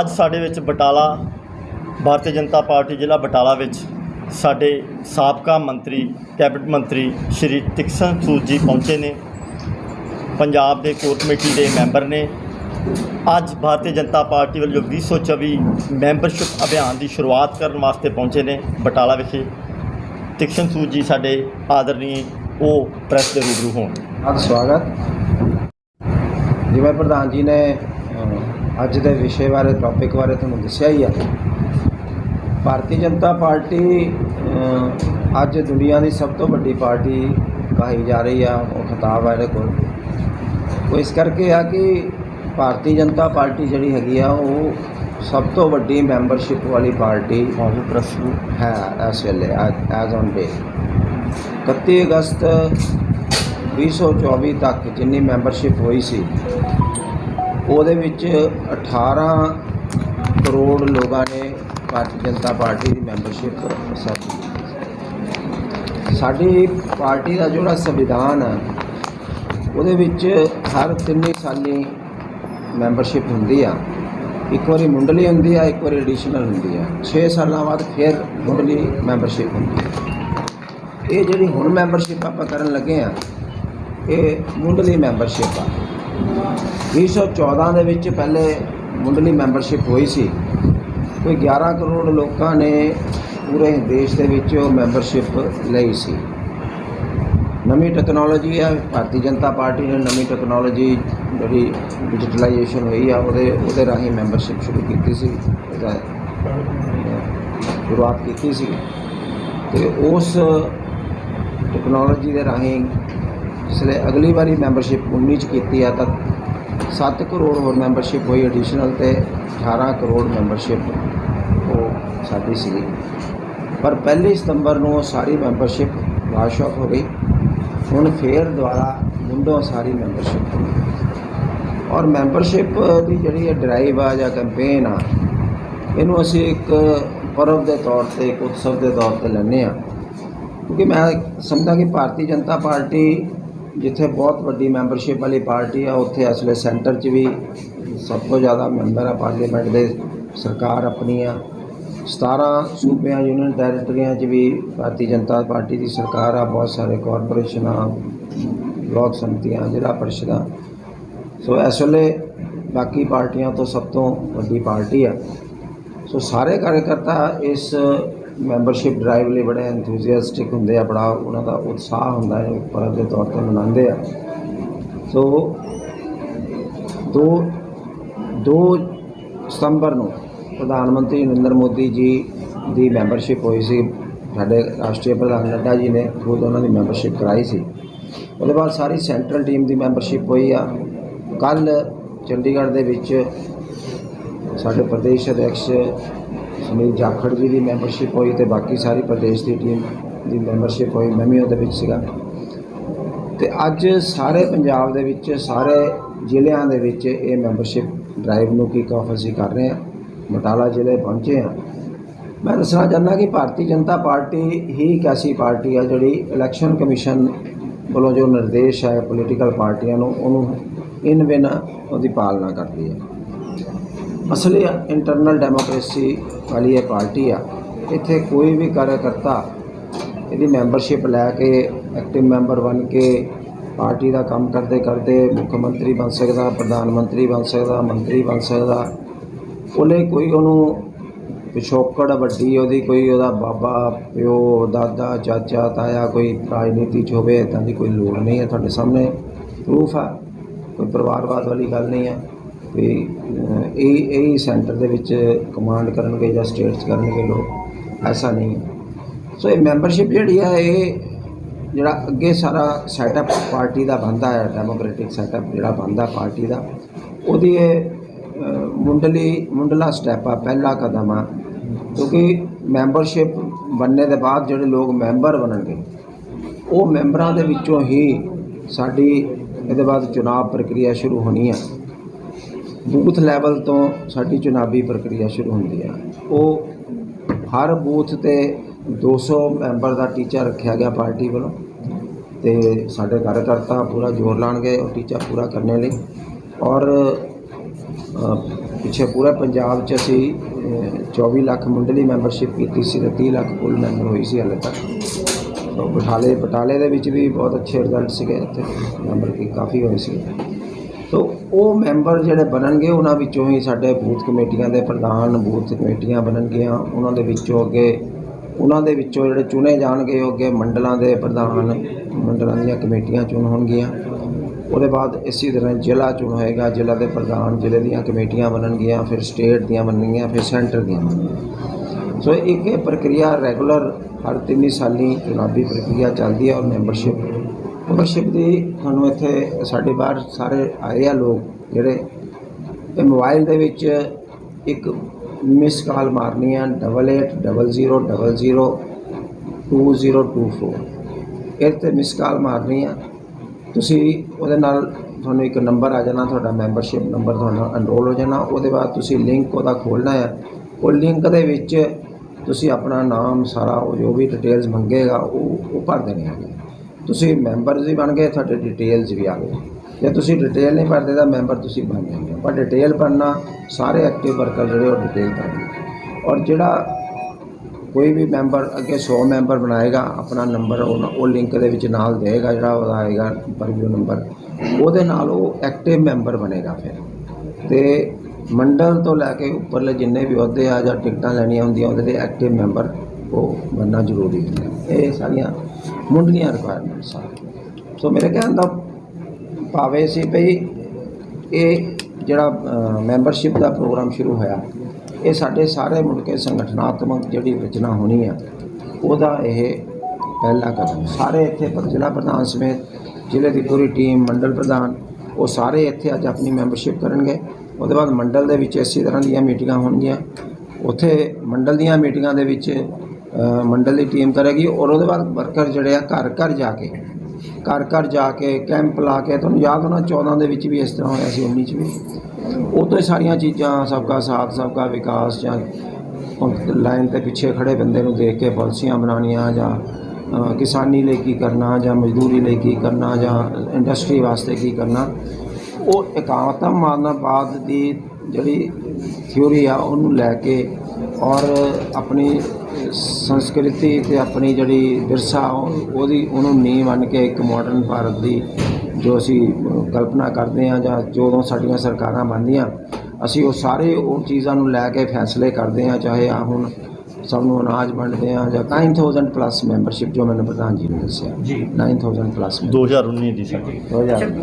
ਅੱਜ ਸਾਡੇ ਵਿੱਚ ਬਟਾਲਾ, ਭਾਰਤੀ ਜਨਤਾ ਪਾਰਟੀ ਜ਼ਿਲ੍ਹਾ ਬਟਾਲਾ ਵਿੱਚ ਸਾਡੇ ਸਾਬਕਾ ਮੰਤਰੀ, ਕੈਬਨਿਟ ਮੰਤਰੀ ਸ਼੍ਰੀ ਤਿਕਸਨ ਸੂਦ ਜੀ ਪਹੁੰਚੇ ਨੇ। ਪੰਜਾਬ ਦੇ ਕੋਰ ਕਮੇਟੀ ਦੇ ਮੈਂਬਰ ਨੇ। ਅੱਜ ਭਾਰਤੀ ਜਨਤਾ ਪਾਰਟੀ ਵੱਲੋਂ 2024 ਮੈਂਬਰਸ਼ਿਪ ਅਭਿਆਨ ਦੀ ਸ਼ੁਰੂਆਤ ਕਰਨ ਵਾਸਤੇ ਪਹੁੰਚੇ ਨੇ ਬਟਾਲਾ ਵਿਖੇ। ਤਿਕਸਨ ਸੂਦ ਜੀ ਸਾਡੇ ਆਦਰਨੀय ਉਹ ਪ੍ਰੈਸ ਦੇ ਰੂਬਰੂ ਹੋਣ। ਅੱਜ ਸਵਾਗਤ। ਜਿਵੇਂ ਪ੍ਰਧਾਨ ਜੀ ਨੇ ਅੱਜ ਦੇ ਵਿਸ਼ੇ ਬਾਰੇ ਟੌਪਿਕ ਬਾਰੇ ਤੁਹਾਨੂੰ ਦੱਸਿਆ ਹੀ ਆ। ਭਾਰਤੀ ਜਨਤਾ ਪਾਰਟੀ ਅੱਜ ਦੁਨੀਆ ਦੀ ਸਭ ਤੋਂ ਵੱਡੀ ਪਾਰਟੀ ਕਹੀ ਜਾ ਰਹੀ ਆ ਉਹ ਖਿਤਾਬ ਆ ਇਹਦੇ ਕੋਲ। ਉਹ ਇਸ ਕਰਕੇ ਆ ਕਿ ਭਾਰਤੀ ਜਨਤਾ ਪਾਰਟੀ ਜਿਹੜੀ ਹੈਗੀ ਆ ਉਹ ਸਭ ਤੋਂ ਵੱਡੀ ਮੈਂਬਰਸ਼ਿਪ ਵਾਲੀ ਪਾਰਟੀ ਨੂੰ ਹੈ ਇਸ ਵੇਲੇ ਐਜ਼ ਔਨ ਡੇ 31 ਅਗਸਤ 2024 ਤੱਕ ਜਿੰਨੀ ਮੈਂਬਰਸ਼ਿਪ ਹੋਈ ਸੀ ਉਹਦੇ ਵਿੱਚ 18 ਕਰੋੜ ਲੋਕਾਂ ਨੇ ਭਾਰਤੀ ਜਨਤਾ ਪਾਰਟੀ ਦੀ ਮੈਂਬਰਸ਼ਿਪ ਅਸੈਪਟ ਸਾਡੀ ਪਾਰਟੀ ਦਾ ਜਿਹੜਾ ਸੰਵਿਧਾਨ ਆ, ਉਹਦੇ ਵਿੱਚ ਹਰ ਤਿੰਨ ਸਾਲੀ ਮੈਂਬਰਸ਼ਿਪ ਹੁੰਦੀ ਆ। ਇੱਕ ਵਾਰੀ ਮੁੰਡਲੀ ਹੁੰਦੀ ਆ, ਇੱਕ ਵਾਰੀ ਐਡੀਸ਼ਨਲ ਹੁੰਦੀ ਆ। 6 ਸਾਲਾਂ ਬਾਅਦ ਫਿਰ ਮੁੰਡਲੀ ਮੈਂਬਰਸ਼ਿਪ ਹੁੰਦੀ ਆ। ਇਹ ਜਿਹੜੀ ਹੁਣ ਮੈਂਬਰਸ਼ਿਪ ਆਪਾਂ ਕਰਨ ਲੱਗੇ ਆ, ਇਹ ਮੁੰਡਲੀ ਮੈਂਬਰਸ਼ਿਪ ਆ। 2014 ਦੇ ਵਿੱਚ ਪਹਿਲੇ ਮੁੰਡਲੀ ਮੈਂਬਰਸ਼ਿਪ ਹੋਈ ਸੀ। ਕੋਈ 11 ਕਰੋੜ ਲੋਕਾਂ ਨੇ ਪੂਰੇ ਦੇਸ਼ ਦੇ ਵਿੱਚ ਉਹ ਮੈਂਬਰਸ਼ਿਪ ਲਈ ਸੀ। ਨਵੀਂ ਟੈਕਨੋਲੋਜੀ ਆ, ਭਾਰਤੀ ਜਨਤਾ ਪਾਰਟੀ ਨੇ ਨਵੀਂ ਟੈਕਨੋਲੋਜੀ ਜਿਹੜੀ ਡਿਜੀਟਲਾਈਜੇਸ਼ਨ ਹੋਈ ਆ, ਉਹਦੇ ਉਹਦੇ ਰਾਹੀਂ ਮੈਂਬਰਸ਼ਿਪ ਸ਼ੁਰੂ ਕੀਤੀ ਸੀ, ਉਹਦਾ ਸ਼ੁਰੂਆਤ ਕੀਤੀ ਸੀ। ਤੇ ਉਸ ਟੈਕਨੋਲੋਜੀ ਦੇ ਰਾਹੀਂ ਇਸ ਲਈ ਅਗਲੀ ਵਾਰੀ ਮੈਂਬਰਸ਼ਿਪ 19 ਚ ਕੀਤੀ ਆ, ਤਾਂ 7 ਕਰੋੜ ਹੋਰ ਮੈਂਬਰਸ਼ਿਪ ਹੋਈ ਐਡੀਸ਼ਨਲ ਤੇ 18 ਕਰੋੜ ਮੈਂਬਰਸ਼ਿਪ ਉਹ ਸਾਡੀ ਸੀਗੀ। ਪਰ ਪਹਿਲੀ ਸਤੰਬਰ ਨੂੰ ਉਹ ਸਾਰੀ ਮੈਂਬਰਸ਼ਿਪ ਵਾਸ਼ ਆਫ ਹੋ ਗਈ। ਹੁਣ ਫੇਰ ਦੁਬਾਰਾ ਮੁੰਡੋਂ ਸਾਰੀ ਮੈਂਬਰਸ਼ਿਪ ਹੋ ਗਈ। ਔਰ ਮੈਂਬਰਸ਼ਿਪ ਦੀ ਜਿਹੜੀ ਇਹ ਡਰਾਈਵ ਆ ਜਾਂ ਕੈਂਪੇਨ ਆ, ਇਹਨੂੰ ਅਸੀਂ ਇੱਕ ਪਰਵ ਦੇ ਤੌਰ ਤੇ, ਇੱਕ ਉਤਸਵ ਦੇ ਤੌਰ ਤੇ ਲੈਂਦੇ ਆ ਕਿਉਂਕਿ ਮੈਂ ਸਮਝਦਾ ਕਿ ਭਾਰਤੀ ਜਨਤਾ ਪਾਰਟੀ ਜਿੱਥੇ ਬਹੁਤ ਵੱਡੀ ਮੈਂਬਰਸ਼ਿਪ ਵਾਲੀ ਪਾਰਟੀ ਆ, ਉੱਥੇ ਇਸ ਵੇਲੇ ਸੈਂਟਰ 'ਚ ਵੀ ਸਭ ਤੋਂ ਜ਼ਿਆਦਾ ਮੈਂਬਰ ਆ ਪਾਰਲੀਮੈਂਟ ਦੇ ਸਰਕਾਰ ਆਪਣੀ ਆ। 17 ਸੂਬਿਆਂ ਯੂਨੀਅਨ ਟੈਰੀਟਰੀਆਂ 'ਚ ਵੀ ਭਾਰਤੀ ਜਨਤਾ ਪਾਰਟੀ ਦੀ ਸਰਕਾਰ ਆ, ਬਹੁਤ ਸਾਰੇ ਕਾਰਪੋਰੇਸ਼ਨਾਂ ਬਲਾਕ ਸੰਮਤੀਆਂ, ਜ਼ਿਲ੍ਹਾ ਪਰਿਸ਼ਦਾਂ। ਸੋ ਇਸ ਵੇਲੇ ਬਾਕੀ ਪਾਰਟੀਆਂ ਤੋਂ ਸਭ ਤੋਂ ਵੱਡੀ ਪਾਰਟੀ ਆ। ਸੋ ਸਾਰੇ ਕਾਰਜਕਰਤਾ ਇਸ ਮੈਂਬਰਸ਼ਿਪ ਡਰਾਈਵ ਲਈ ਬੜੇ ਐਂਥੂਸੀਆਸਟਿਕ ਹੁੰਦੇ ਆ, ਬੜਾ ਉਹਨਾਂ ਦਾ ਉਤਸ਼ਾਹ ਹੁੰਦਾ ਹੈ ਪਰਬ ਦੇ ਤੌਰ ਤੇ ਮਨਾਉਂਦੇ ਆ। ਸੋ ਦੋ 2 ਸਤੰਬਰ ਨੂੰ ਪ੍ਰਧਾਨ ਮੰਤਰੀ ਨਰਿੰਦਰ ਮੋਦੀ ਜੀ ਦੀ ਮੈਂਬਰਸ਼ਿਪ ਹੋਈ ਸੀ। ਸਾਡੇ ਰਾਸ਼ਟਰੀ ਪ੍ਰਧਾਨ ਨੱਡਾ ਜੀ ਨੇ ਖੁਦ ਉਹਨਾਂ ਦੀ ਮੈਂਬਰਸ਼ਿਪ ਕਰਾਈ ਸੀ। ਉਹਦੇ ਬਾਅਦ ਸਾਰੀ ਸੈਂਟਰਲ ਟੀਮ ਦੀ ਮੈਂਬਰਸ਼ਿਪ ਹੋਈ ਆ। ਕੱਲ ਚੰਡੀਗੜ੍ਹ ਦੇ ਵਿੱਚ ਸਾਡੇ ਪ੍ਰਦੇਸ਼ ਅਧਿਕਸ਼ ਸੁਨੀਲ ਜਾਖੜ ਜੀ ਦੀ ਮੈਂਬਰਸ਼ਿਪ ਹੋਈ ਤੇ ਬਾਕੀ ਸਾਰੀ ਪ੍ਰਦੇਸ਼ ਦੀ ਟੀਮ ਦੀ ਮੈਂਬਰਸ਼ਿਪ ਹੋਈ, ਮੈਂ ਵੀ ਉਹਦੇ ਵਿੱਚ ਸੀਗਾ। ਤੇ ਅੱਜ ਸਾਰੇ ਪੰਜਾਬ ਦੇ ਵਿੱਚ, ਸਾਰੇ ਜ਼ਿਲ੍ਹਿਆਂ ਦੇ ਵਿੱਚ ਇਹ ਮੈਂਬਰਸ਼ਿਪ ਡਰਾਈਵ ਨੂੰ ਕੀ ਆਫ ਅਸੀਂ ਕਰ ਰਹੇ ਹਾਂ। ਬਟਾਲਾ ਜ਼ਿਲ੍ਹੇ ਪਹੁੰਚੇ ਹਾਂ। ਮੈਂ ਦੱਸਣਾ ਚਾਹੁੰਦਾ ਕਿ ਭਾਰਤੀ ਜਨਤਾ ਪਾਰਟੀ ਹੀ ਇੱਕ ਐਸੀ ਪਾਰਟੀ ਆ ਜਿਹੜੀ ਇਲੈਕਸ਼ਨ ਕਮਿਸ਼ਨ ਵੱਲੋਂ ਜੋ ਨਿਰਦੇਸ਼ ਹੈ ਪੋਲੀਟੀਕਲ ਪਾਰਟੀਆਂ ਨੂੰ, ਉਹਨੂੰ ਇਨ ਬਿਨ ਉਹਦੀ ਪਾਲਣਾ ਕਰਦੀ ਹੈ। ਅਸਲੀ ਇੰਟਰਨਲ ਡੈਮੋਕ੍ਰੇਸੀ ਵਾਲੀ ਇਹ ਪਾਰਟੀ ਆ। ਇੱਥੇ ਕੋਈ ਵੀ ਕਾਰਜਕਰਤਾ ਇਹਦੀ ਮੈਂਬਰਸ਼ਿਪ ਲੈ ਕੇ ਐਕਟਿਵ ਮੈਂਬਰ ਬਣ ਕੇ ਪਾਰਟੀ ਦਾ ਕੰਮ ਕਰਦੇ ਕਰਦੇ ਮੁੱਖ ਮੰਤਰੀ ਬਣ ਸਕਦਾ, ਪ੍ਰਧਾਨ ਮੰਤਰੀ ਬਣ ਸਕਦਾ, ਮੰਤਰੀ ਬਣ ਸਕਦਾ। ਉਹਨੇ ਕੋਈ ਉਹਨੂੰ ਪਿਛੋਕੜ ਵੱਡੀ, ਉਹਦੀ ਕੋਈ ਉਹਦਾ ਬਾਬਾ, ਪਿਓ, ਦਾਦਾ, ਚਾਚਾ, ਤਾਇਆ ਕੋਈ ਰਾਜਨੀਤੀ 'ਚ ਹੋਵੇ ਤਾਂ ਦੀ ਕੋਈ ਲੋੜ ਨਹੀਂ ਹੈ ਤੁਹਾਡੇ ਸਾਹਮਣੇ। ਪ੍ਰੂਫ ਆ। ਕੋਈ ਪਰਿਵਾਰਵਾਦ ਵਾਲੀ ਗੱਲ ਨਹੀਂ ਹੈ। ਵੀ ਅਹ, ਇਹ ਇਹ ਸੈਂਟਰ ਦੇ ਵਿੱਚ ਕਮਾਂਡ ਕਰਨਗੇ ਜਾਂ ਸਟੇਟਸ ਕਰਨਗੇ ਲੋਕ ਐਸਾ ਨਹੀਂ ਸੋ ਇਹ ਮੈਂਬਰਸ਼ਿਪ ਜਿਹੜੀ ਹੈ ਇਹ ਜਿਹੜਾ ਅੱਗੇ ਸਾਰਾ ਸੈਟਅਪ ਪਾਰਟੀ ਦਾ ਬੰਦਾ ਹੈ ਡੈਮੋਕ੍ਰੈਟਿਕ ਸੈਟਅਪ ਜਿਹੜਾ ਬੰਦਾ ਪਾਰਟੀ ਦਾ ਉਹਦੀ ਇਹ ਮੁੰਡਲੀ ਮੁੰਡਲਾ ਸਟੈਪ ਆ ਪਹਿਲਾ ਕਦਮ ਆ। ਕਿਉਂਕਿ ਮੈਂਬਰਸ਼ਿਪ ਬਣਨੇ ਦੇ ਬਾਅਦ ਜਿਹੜੇ ਲੋਕ ਮੈਂਬਰ ਬਣਨਗੇ ਉਹ ਮੈਂਬਰਾਂ ਦੇ ਵਿੱਚੋਂ ਹੀ ਸਾਡੀ ਇਹਦੇ ਬਾਅਦ ਚੁਣਾਵ ਪ੍ਰਕਿਰਿਆ ਸ਼ੁਰੂ ਹੋਣੀ ਹੈ ਬੂਥ ਲੈਵਲ ਤੋਂ ਸਾਡੀ ਚੁਣਾਵੀ ਪ੍ਰਕਿਰਿਆ ਸ਼ੁਰੂ ਹੁੰਦੀ ਹੈ। ਉਹ ਹਰ ਬੂਥ ਤੇ 200 ਮੈਂਬਰ ਦਾ ਟੀਚਾ ਰੱਖਿਆ ਗਿਆ ਪਾਰਟੀ ਵੱਲੋਂ ਤੇ ਸਾਡੇ ਕਾਰਜਕਰਤਾ ਪੂਰਾ ਜ਼ੋਰ ਲਾਣਗੇ ਉਹ ਟੀਚਾ ਪੂਰਾ ਕਰਨੇ ਲਈ। ਔਰ ਪਿੱਛੇ ਪੂਰੇ ਪੰਜਾਬ 'ਚ ਅਸੀਂ ਅਹ, 24 ਲੱਖ ਮੁੰਡਲੀ ਮੈਂਬਰਸ਼ਿਪ ਕੀਤੀ ਸੀ ਤੇ 30 ਲੱਖ ਕੁੱਲ ਮੈਂਬਰ ਹੋਈ ਸੀ ਹਾਲੇ ਤੱਕ। ਸੋ ਬਟਾਲੇ ਬਟਾਲੇ ਦੇ ਵਿੱਚ ਵੀ ਬਹੁਤ ਅੱਛੇ ਰਿਜ਼ਲਟ ਸੀਗੇ ਇੱਥੇ ਮੈਂਬਰ ਕੀ ਕਾਫੀ ਹੋਏ ਸੀ ਸੋ ਉਹ ਮੈਂਬਰ ਜਿਹੜੇ ਬਣਨਗੇ, ਉਹਨਾਂ ਵਿੱਚੋਂ ਹੀ ਸਾਡੇ ਬੂਥ ਕਮੇਟੀਆਂ ਦੇ ਪ੍ਰਧਾਨ, ਬੂਥ ਕਮੇਟੀਆਂ ਬਣਨਗੀਆਂ। ਉਹਨਾਂ ਦੇ ਵਿੱਚੋਂ ਅੱਗੇ, ਉਹਨਾਂ ਦੇ ਵਿੱਚੋਂ ਜਿਹੜੇ ਚੁਣੇ ਜਾਣਗੇ, ਉਹ ਅੱਗੇ ਮੰਡਲਾਂ ਦੇ ਪ੍ਰਧਾਨ, ਮੰਡਲਾਂ ਦੀਆਂ ਕਮੇਟੀਆਂ ਚੁਣ ਹੋਣਗੀਆਂ। ਉਹਦੇ ਬਾਅਦ ਇਸੇ ਤਰ੍ਹਾਂ ਜ਼ਿਲ੍ਹਾ ਚੁਣ ਹੋਏਗਾ। ਜ਼ਿਲ੍ਹਾ ਦੇ ਪ੍ਰਧਾਨ ਜ਼ਿਲ੍ਹੇ ਦੀਆਂ ਕਮੇਟੀਆਂ ਬਣਨਗੀਆਂ, ਫਿਰ ਸਟੇਟ ਦੀਆਂ ਬਣਨਗੀਆਂ, ਫਿਰ ਸੈਂਟਰ ਦੀਆਂ ਬਣਨਗੀਆਂ। ਸੋ ਇੱਕ ਇਹ ਪ੍ਰਕਿਰਿਆ ਰੈਗੂਲਰ, ਹਰ ਤਿੰਨ ਸਾਲੀ ਚੁਣਾਵੀ ਪ੍ਰਕਿਰਿਆ ਚੱਲਦੀ ਹੈ ਔਰ ਮੈਂਬਰਸ਼ਿਪ ਮੈਂਬਰਸ਼ਿਪ ਦੀ ਤੁਹਾਨੂੰ ਇੱਥੇ ਸਾਡੇ ਬਾਹਰ ਸਾਰੇ ਆਏ ਆ ਲੋਕ ਜਿਹੜੇ, ਇਹ ਮੋਬਾਈਲ ਦੇ ਵਿੱਚ ਇੱਕ ਮਿਸ ਕਾਲ ਮਾਰਨੀ ਹੈ double eight double zero double zero two zero two four ਇਹ 'ਤੇ ਮਿਸ ਕਾਲ ਮਾਰਨੀ ਆ। ਤੁਸੀਂ ਉਹਦੇ ਨਾਲ ਤੁਹਾਨੂੰ ਇੱਕ ਨੰਬਰ ਆ ਜਾਣਾ, ਤੁਹਾਡਾ ਮੈਂਬਰਸ਼ਿਪ ਨੰਬਰ ਤੁਹਾਡਾ ਅਨਰੋਲ ਹੋ ਜਾਣਾ, ਉਹਦੇ ਬਾਅਦ ਤੁਸੀਂ ਲਿੰਕ ਉਹਦਾ ਖੋਲ੍ਹਣਾ ਆ। ਉਹ ਲਿੰਕ ਦੇ ਵਿੱਚ ਤੁਸੀਂ ਆਪਣਾ ਨਾਮ, ਸਾਰਾ ਉਹ ਜੋ ਵੀ ਡਿਟੇਲਸ ਮੰਗੇਗਾ, ਉਹ ਉਹ ਭਰ ਦੇਣੇ ਹੈਗੇ ਤੁਸੀਂ ਮੈਂਬਰ ਵੀ ਬਣ ਗਏ, ਤੁਹਾਡੇ ਡਿਟੇਲਸ ਵੀ ਆ ਗਏ। ਜੇ ਤੁਸੀਂ ਡਿਟੇਲ ਨਹੀਂ ਭਰਦੇ ਤਾਂ ਮੈਂਬਰ ਤੁਸੀਂ ਬਣ ਜਾਂਦੇ ਹੋ। ਪਰ ਡਿਟੇਲ ਭਰਨਾ, ਸਾਰੇ ਐਕਟਿਵ ਵਰਕਰ ਜਿਹੜੇ ਉਹ ਡਿਟੇਲ ਭਰਨਗੇ ਔਰ ਜਿਹੜਾ ਕੋਈ ਵੀ ਮੈਂਬਰ ਅੱਗੇ 100 ਮੈਂਬਰ ਬਣਾਏਗਾ, ਆਪਣਾ ਨੰਬਰ ਉਹ ਉਹ ਲਿੰਕ ਦੇ ਵਿੱਚ ਨਾਲ ਦੇਗਾ ਜਿਹੜਾ ਉਹਦਾ ਆਏਗਾ ਪਰਵਿਊ ਨੰਬਰ ਉਹਦੇ ਨਾਲ ਉਹ ਐਕਟਿਵ ਮੈਂਬਰ ਬਣੇਗਾ ਫਿਰ। ਤੇ ਮੰਡਲ ਤੋਂ ਲੈ ਕੇ ਉੱਪਰਲੇ ਜਿੰਨੇ ਵੀ ਅਹੁਦੇ ਆ ਜਾਂ ਟਿਕਟਾਂ ਲੈਣੀਆਂ ਹੁੰਦੀਆਂ, ਉਹਦੇ ਲਈ ਐਕਟਿਵ ਮੈਂਬਰ ਉਹ ਬਣਨਾ ਜ਼ਰੂਰੀ ਹੁੰਦਾ ਇਹ ਸਾਰੀਆਂ ਮੁੱਢਲੀਆਂ ਰਿਕੁਆਇਰਮੈਂਟਸ ਆ ਸੋ ਮੇਰੇ ਕਹਿਣ ਦਾ ਭਾਵੇਂ ਸੀ ਭਈ ਇਹ ਜਿਹੜਾ ਮੈਂਬਰਸ਼ਿਪ ਦਾ ਪ੍ਰੋਗਰਾਮ ਸ਼ੁਰੂ ਹੋਇਆ, ਇਹ ਸਾਡੇ ਸਾਰੇ ਮੁੜ ਕੇ ਸੰਗਠਨਾਤਮਕ ਜਿਹੜੀ ਰਚਨਾ ਹੋਣੀ ਆ, ਉਹਦਾ ਇਹ ਪਹਿਲਾ ਕਦਮ ਸਾਰੇ ਇੱਥੇ ਜ਼ਿਲ੍ਹਾ ਪ੍ਰਧਾਨ ਸਮੇਤ ਜ਼ਿਲ੍ਹੇ ਦੀ ਪੂਰੀ ਟੀਮ ਮੰਡਲ ਪ੍ਰਧਾਨ, ਉਹ ਸਾਰੇ ਇੱਥੇ ਅੱਜ ਆਪਣੀ ਮੈਂਬਰਸ਼ਿਪ ਕਰਨਗੇ। ਉਹਦੇ ਬਾਅਦ ਮੰਡਲ ਦੇ ਵਿੱਚ ਇਸੇ ਤਰ੍ਹਾਂ ਦੀਆਂ ਮੀਟਿੰਗਾਂ ਹੋਣਗੀਆਂ। ਉੱਥੇ ਮੰਡਲ ਦੀਆਂ ਮੀਟਿੰਗਾਂ ਦੇ ਵਿੱਚ ਮੰਡਲ ਦੀ ਟੀਮ ਕਰੇਗੀ ਔਰ ਉਹਦੇ ਬਾਅਦ ਵਰਕਰ ਜਿਹੜੇ ਆ ਘਰ ਘਰ ਜਾ ਕੇ, ਘਰ ਘਰ ਜਾ ਕੇ ਕੈਂਪ ਲਾ ਕੇ, ਤੁਹਾਨੂੰ ਯਾਦ ਹੋਣਾ 14 ਦੇ ਵਿੱਚ ਵੀ ਇਸ ਤਰ੍ਹਾਂ ਹੋਇਆ ਸੀ 19 ਚ ਵੀ। ਉਦੋਂ ਹੀ ਸਾਰੀਆਂ ਚੀਜ਼ਾਂ ਸਬਕਾ ਸਾਥ, ਸਬਕਾ ਵਿਕਾਸ ਜਾਂ ਲਾਈਨ ਤੇ ਪਿੱਛੇ ਖੜੇ ਬੰਦੇ ਨੂੰ ਦੇਖ ਕੇ ਪਾਲਿਸੀਆਂ ਬਣਾਉਣੀਆਂ ਜਾਂ ਕਿਸਾਨੀ ਲਈ ਕੀ ਕਰਨਾ ਜਾਂ ਮਜ਼ਦੂਰੀ ਲਈ ਕੀ ਕਰਨਾ ਜਾਂ ਇੰਡਸਟਰੀ ਵਾਸਤੇ ਕੀ ਕਰਨਾ, ਉਹ ਇਕਾਤਮ ਮਾਨਵਵਾਦ ਦੀ ਜਿਹੜੀ ਥਿਉਰੀ ਆ ਉਹਨੂੰ ਲੈ ਕੇ ਔਰ ਆਪਣੀ ਸੰਸਕ੍ਰਿਤੀ ਤੇ ਆਪਣੀ ਜਿਹੜੀ ਵਿਰਸਾ ਉਹ- ਉਹਦੀ ਉਹਨੂੰ ਨੀਂਹ ਮੰਨ ਕੇ ਇੱਕ ਮਾਡਰਨ ਭਾਰਤ ਦੀ ਜੋ ਅਸੀਂ ਕਲਪਨਾ ਕਰਦੇ ਹਾਂ ਜਾਂ ਜਦੋਂ ਸਾਡੀਆਂ ਸਰਕਾਰਾਂ ਬਣਦੀਆਂ ਅਸੀਂ ਉਹ ਸਾਰੇ ਉਹ ਚੀਜ਼ਾਂ ਨੂੰ ਲੈ ਕੇ ਫੈਸਲੇ ਕਰਦੇ ਹਾਂ ਚਾਹੇ ਆ ਹੁਣ ਸਭ ਨੂੰ ਅਨਾਜ ਵੰਡਦੇ ਹਾਂ ਜਾਂ 9000 ਪਲੱਸ ਮੈਂਬਰਸ਼ਿਪ ਜੋ ਮੈਨੂੰ ਪ੍ਰਧਾਨ ਜੀ ਨੇ ਦੱਸਿਆ। ਜੀ। 9000 ਪਲੱਸ 2019 ਦੀ ਸਾਡੀ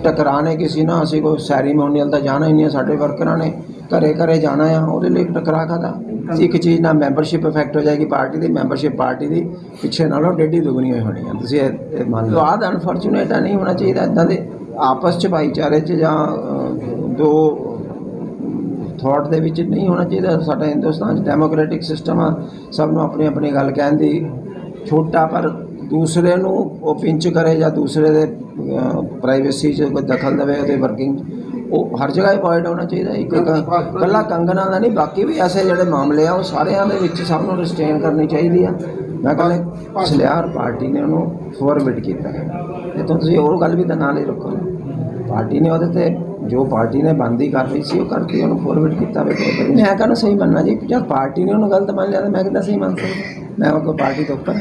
ਟਕਰਾਣੇ ਕਿਸੇ ਨਾਲ ਅਸੀਂ ਕੋਈ ਸੈਰੀਮੋਨੀਅਲ ਤਾਂ ਜਾਣਾ ਹੀ ਨਹੀਂ ਹੈ ਸਾਡੇ ਵਰਕਰਾਂ ਨੇ। ਘਰੇ ਘਰੇ ਜਾਣਾ ਆ, ਉਹਦੇ ਲਈ ਟਕਰਾ ਖਾਦਾ ਇੱਕ ਚੀਜ਼ ਨਾਲ ਮੈਂਬਰਸ਼ਿਪ ਇਫੈਕਟ ਹੋ ਜਾਏਗੀ ਪਾਰਟੀ ਦੀ ਮੈਂਬਰਸ਼ਿਪ ਪਾਰਟੀ ਦੀ, ਪਿੱਛੇ ਨਾਲੋਂ ਡੇਢੀ ਦੁਗਣੀ ਹੋਈ ਹੋਣੀ ਆ ਤੁਸੀਂ ਇਹ ਮੰਨ ਲਓ। ਆਦ ਅਨਫੋਰਚੂਨੇਟ ਆ, ਨਹੀਂ ਹੋਣਾ ਚਾਹੀਦਾ ਇਦਾਂ ਦੇ ਆਪਸ ਚ, ਭਾਈਚਾਰੇ ਚ ਜਾਂ ਦੋ ਥਾਟ ਦੇ ਵਿੱਚ ਨਹੀਂ ਹੋਣਾ ਚਾਹੀਦਾ। ਸਾਡਾ ਹਿੰਦੁਸਤਾਨ 'ਚ ਡੈਮੋਕ੍ਰੈਟਿਕ ਸਿਸਟਮ ਆ, ਸਭ ਨੂੰ ਆਪਣੀ ਆਪਣੀ ਗੱਲ ਕਹਿਣ ਦੀ ਛੋਟਾ, ਪਰ ਦੂਸਰੇ ਨੂੰ ਉਹ ਪਿੰਚ ਕਰੇ ਜਾਂ ਦੂਸਰੇ ਦੇ ਪ੍ਰਾਈਵੇਸੀ 'ਚ ਕੋਈ ਦਖਲ ਦੇਵੇ, ਉਹਦੇ ਵਰਕਿੰਗ ਉਹ ਹਰ ਜਗ੍ਹਾ ਪੁਆਇੰਟ ਹੋਣਾ ਚਾਹੀਦਾ ਇੱਕ ਇੱਕ ਕੱਲਾ ਕੰਗਣਾ ਦਾ ਨਹੀਂ, ਬਾਕੀ ਵੀ ਐਸੇ ਜਿਹੜੇ ਮਾਮਲੇ ਆ, ਉਹ ਸਾਰਿਆਂ ਦੇ ਵਿੱਚ ਸਭ ਨੂੰ ਰਿਸਟੇਨ ਕਰਨੀ ਚਾਹੀਦੀ ਆ। ਮੈਂ ਕਹਿੰਦਾ ਸਲਿਆਰ ਪਾਰਟੀ ਨੇ ਉਹਨੂੰ ਫੋਰਵਰਡ ਕੀਤਾ ਹੈ। ਇਹ ਤਾਂ ਤੁਸੀਂ ਹੋਰ ਗੱਲ ਵੀ ਤਾਂ ਨਾਲ ਹੀ ਰੱਖੋ। ਪਾਰਟੀ ਨੇ ਉਹਦੇ ਤੇ ਜੋ ਪਾਰਟੀ ਨੇ ਬੰਦੀ ਕਰ ਰਹੀ ਸੀ, ਉਹ ਕਰਕੇ ਉਹਨੂੰ ਫੋਰਵਰਡ ਕੀਤਾ ਵੇ। ਮੈਂ ਕਹਿੰਦਾ ਸਹੀ ਮੰਨਣਾ ਜੀ, ਜਦ ਪਾਰਟੀ ਨੇ ਉਹਨੂੰ ਗਲਤ ਮੰਨ ਲਿਆ ਤਾਂ ਮੈਂ ਕਿੱਦਾਂ ਸਹੀ ਮੰਨ ਸਕਦਾ? ਮੈਂ ਉਹ ਪਾਰਟੀ ਤੋਂ ਉੱਪਰ।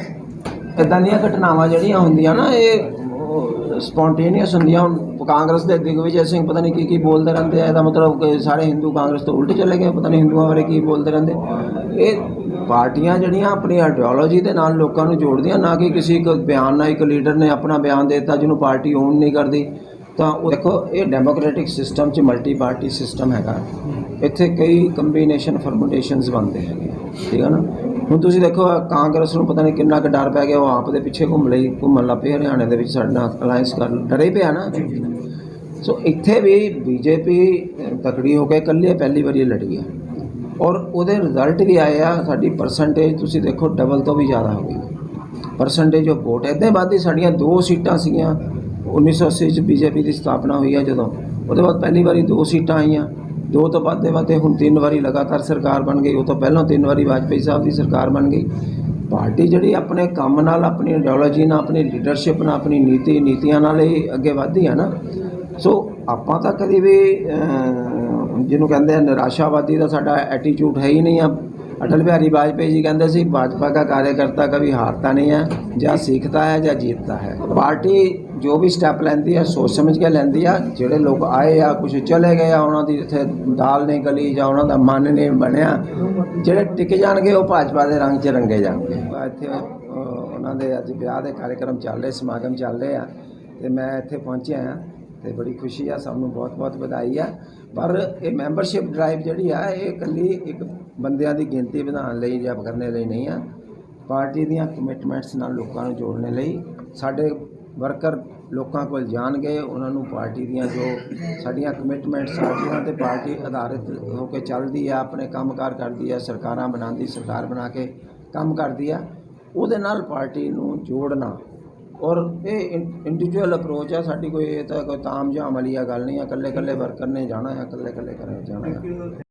ਇਦਾਂ ਦੀਆਂ ਘਟਨਾਵਾਂ ਜਿਹੜੀਆਂ ਹੁੰਦੀਆਂ ਨਾ, ਇਹ ਸਪੌਂਟੇਨੀਅਸ ਹੁੰਦੀਆਂ, ਹੁਣ ਕਾਂਗਰਸ ਦੇ ਦਿਗਵਿਜੇ ਸਿੰਘ ਪਤਾ ਨਹੀਂ ਕੀ ਕੀ ਬੋਲਦੇ ਰਹਿੰਦੇ ਆ, ਇਹਦਾ ਮਤਲਬ ਕਿ ਸਾਰੇ ਹਿੰਦੂ ਕਾਂਗਰਸ ਤੋਂ ਉਲਟ ਚਲੇ ਗਏ, ਪਤਾ ਨਹੀਂ ਹਿੰਦੂਆਂ ਬਾਰੇ ਕੀ ਬੋਲਦੇ ਰਹਿੰਦੇ। ਇਹ ਪਾਰਟੀਆਂ ਜਿਹੜੀਆਂ ਆਪਣੀ ਆਈਡੀਓਲੋਜੀ ਦੇ ਨਾਲ ਲੋਕਾਂ ਨੂੰ ਜੋੜਦੀਆਂ, ਨਾ ਕਿ ਕਿਸੇ ਇੱਕ ਬਿਆਨ ਨਾਲ ਇੱਕ ਲੀਡਰ ਨੇ ਆਪਣਾ ਬਿਆਨ ਦੇ ਦਿੱਤਾ ਜਿਹਨੂੰ ਪਾਰਟੀ ਓਨ ਨਹੀਂ ਕਰਦੀ। ਤਾਂ ਉਹ ਦੇਖੋ ਇਹ ਡੈਮੋਕ੍ਰੈਟਿਕ ਸਿਸਟਮ 'ਚ ਮਲਟੀ ਪਾਰਟੀ ਸਿਸਟਮ ਹੈਗਾ। ਇੱਥੇ ਕਈ ਕੰਬੀਨੇਸ਼ਨ ਫਰਮੂਲੇਸ਼ਨਸ ਬਣਦੇ ਹੈਗੇ ਠੀਕ ਹੈ ਨਾ? ਹੁਣ ਤੁਸੀਂ ਦੇਖੋ ਕਾਂਗਰਸ ਨੂੰ ਪਤਾ ਨਹੀਂ ਕਿੰਨਾ ਕੁ ਡਰ ਪੈ ਗਿਆ ਉਹ ਆਪ ਦੇ ਪਿੱਛੇ ਘੁੰਮ ਲਈ ਘੁੰਮਣ ਲੱਗ ਪਈ ਹਰਿਆਣੇ ਦੇ ਵਿੱਚ ਸਾਡੇ ਨਾਲ ਅਲਾਈਅੰਸ ਕਰ ਡਰੇ ਪਿਆ ਨਾ। ਸੋ ਇੱਥੇ ਵੀ ਬੀਜੇਪੀ ਤਕੜੀ ਹੋ ਕੇ ਇਕੱਲੇ ਪਹਿਲੀ ਵਾਰੀ ਲੜੀ ਹੈ ਔਰ ਉਹਦੇ ਰਿਜ਼ਲਟ ਵੀ ਆਏ ਆ? ਸਾਡੀ ਪਰਸੈਂਟੇਜ ਤੁਸੀਂ ਦੇਖੋ ਡਬਲ ਤੋਂ ਵੀ ਜ਼ਿਆਦਾ ਹੋ ਗਈ। ਪਰਸੈਂਟੇਜ ਆਫ ਵੋਟ ਇੱਦਾਂ ਹੀ ਵੱਧਦੀ ਸਾਡੀਆਂ ਦੋ ਸੀਟਾਂ ਸੀਗੀਆਂ। 1980 ਚ ਬੀਜੇਪੀ ਦੀ ਸਥਾਪਨਾ ਹੋਈ ਆ ਜਦੋਂ। ਉਹਦੇ ਬਾਅਦ ਪਹਿਲੀ ਵਾਰੀ ਦੋ ਸੀਟਾਂ ਆਈਆਂ। ਦੋ ਤੋਂ ਵੱਧਦੇ ਵੱਧਦੇ ਹੁਣ ਤਿੰਨ ਵਾਰੀ ਲਗਾਤਾਰ ਸਰਕਾਰ ਬਣ ਗਈ। ਉਹ ਤੋਂ ਪਹਿਲਾਂ ਤਿੰਨ ਵਾਰੀ ਵਾਜਪੇਈ ਸਾਹਿਬ ਦੀ ਸਰਕਾਰ ਬਣ ਗਈ। ਪਾਰਟੀ ਜਿਹੜੀ ਆਪਣੇ ਕੰਮ ਨਾਲ, ਆਪਣੀ ਆਈਡੀਓਲੋਜੀ ਨਾਲ, ਆਪਣੀ ਲੀਡਰਸ਼ਿਪ ਨਾਲ, ਆਪਣੀ ਨੀਤੀ, ਨੀਤੀਆਂ ਨਾਲ ਹੀ ਅੱਗੇ ਵੱਧਦੀ ਆ ਨਾ। ਸੋ ਆਪਾਂ ਤਾਂ ਕਦੀ ਵੀ ਜਿਹਨੂੰ ਕਹਿੰਦੇ ਆ ਨਿਰਾਸ਼ਾਵਾਦੀ ਦਾ ਸਾਡਾ ਐਟੀਟਿਊਡ ਹੈ ਹੀ ਨਹੀਂ ਆ। ਅਟਲ ਬਿਹਾਰੀ वाजपेयी ਜੀ ਕਹਿੰਦੇ ਸੀ भाजपा का कार्यकर्ता ਕਦੀ हारता ਨਹੀਂ ਹੈ, ਜਾਂ ਸਿੱਖਦਾ ਹੈ ਜਾਂ ਜੀਤਦਾ ਹੈ। ਪਾਰਟੀ ਜੋ ਵੀ ਸਟੈਪ ਲੈਂਦੀ ਹੈ, ਸੋਚ ਸਮਝ ਕੇ ਲੈਂਦੀ ਆ, ਜਿਹੜੇ ਲੋਕ ਆਏ ਆ ਕੁਝ ਚਲੇ ਗਏ ਆ, ਉਹਨਾਂ ਦੀ ਇੱਥੇ ਦਾਲ ਨਹੀਂ ਗਲੀ ਜਾਂ ਉਹਨਾਂ ਦਾ ਮਨ ਨਹੀਂ ਬਣਿਆ, ਜਿਹੜੇ ਟਿਕ ਜਾਣਗੇ, ਉਹ ਭਾਜਪਾ ਦੇ ਰੰਗ 'ਚ ਰੰਗੇ ਜਾਣਗੇ। ਇੱਥੇ ਉਹਨਾਂ ਦੇ ਅੱਜ ਵਿਆਹ ਦੇ ਕਾਰਜਕ੍ਰਮ ਚੱਲ ਰਹੇ, ਸਮਾਗਮ ਚੱਲ ਰਹੇ ਆ, ਤੇ ਮੈਂ ਇੱਥੇ ਪਹੁੰਚਿਆ ਆ, ਤੇ ਬੜੀ ਖੁਸ਼ੀ ਆ, ਸਭ ਨੂੰ ਬਹੁਤ-ਬਹੁਤ ਵਧਾਈ ਆ। ਪਰ ਇਹ ਮੈਂਬਰਸ਼ਿਪ ਡਰਾਈਵ ਜਿਹੜੀ ਆ, ਇਹ ਇਕੱਲੀ ਇੱਕ ਬੰਦਿਆਂ ਦੀ ਗਿਣਤੀ ਵਧਾਉਣ ਲਈ ਜਾਂ ਕਰਨੇ ਲਈ ਨਹੀਂ ਆ। ਪਾਰਟੀ ਦੀਆਂ ਕਮਿਟਮੈਂਟਸ ਨਾਲ ਲੋਕਾਂ ਨੂੰ ਜੋੜਨ ਲਈ ਸਾਡੇ ਵਰਕਰ ਲੋਕਾਂ ਕੋਲ ਜਾਣਗੇ, ਉਹਨਾਂ ਨੂੰ ਪਾਰਟੀ ਦੀਆਂ ਜੋ ਸਾਡੀਆਂ ਕਮਿਟਮੈਂਟਸ ਆ ਜਿਨ੍ਹਾਂ ਤੇ ਪਾਰਟੀ ਆਧਾਰਿਤ ਹੋ ਕੇ ਚੱਲਦੀ ਆ, ਆਪਣੇ ਕੰਮਕਾਰ ਕਰਦੀ ਆ, ਸਰਕਾਰਾਂ ਬਣਾਉਂਦੀ, ਸਰਕਾਰ ਬਣਾ ਕੇ ਕੰਮ ਕਰਦੀ ਆ। ਉਹਦੇ ਨਾਲ ਪਾਰਟੀ ਨੂੰ ਜੋੜਨਾ ਔਰ ਇਹ ਇੰਡੀਵਿਜੂਅਲ ਅਪਰੋਚ ਆ, ਸਾਡੀ ਕੋਈ ਇਹ ਤਾਂ ਕੋਈ ਤਾਮ ਜਾਮ ਵਾਲੀ ਆ ਗੱਲ ਨਹੀਂ ਆ ਇਕੱਲੇ ਇਕੱਲੇ ਵਰਕਰ ਨੇ ਜਾਣਾ ਆ ਇਕੱਲੇ ਇਕੱਲੇ ਕਰੇ ਜਾਣਾ ਆ।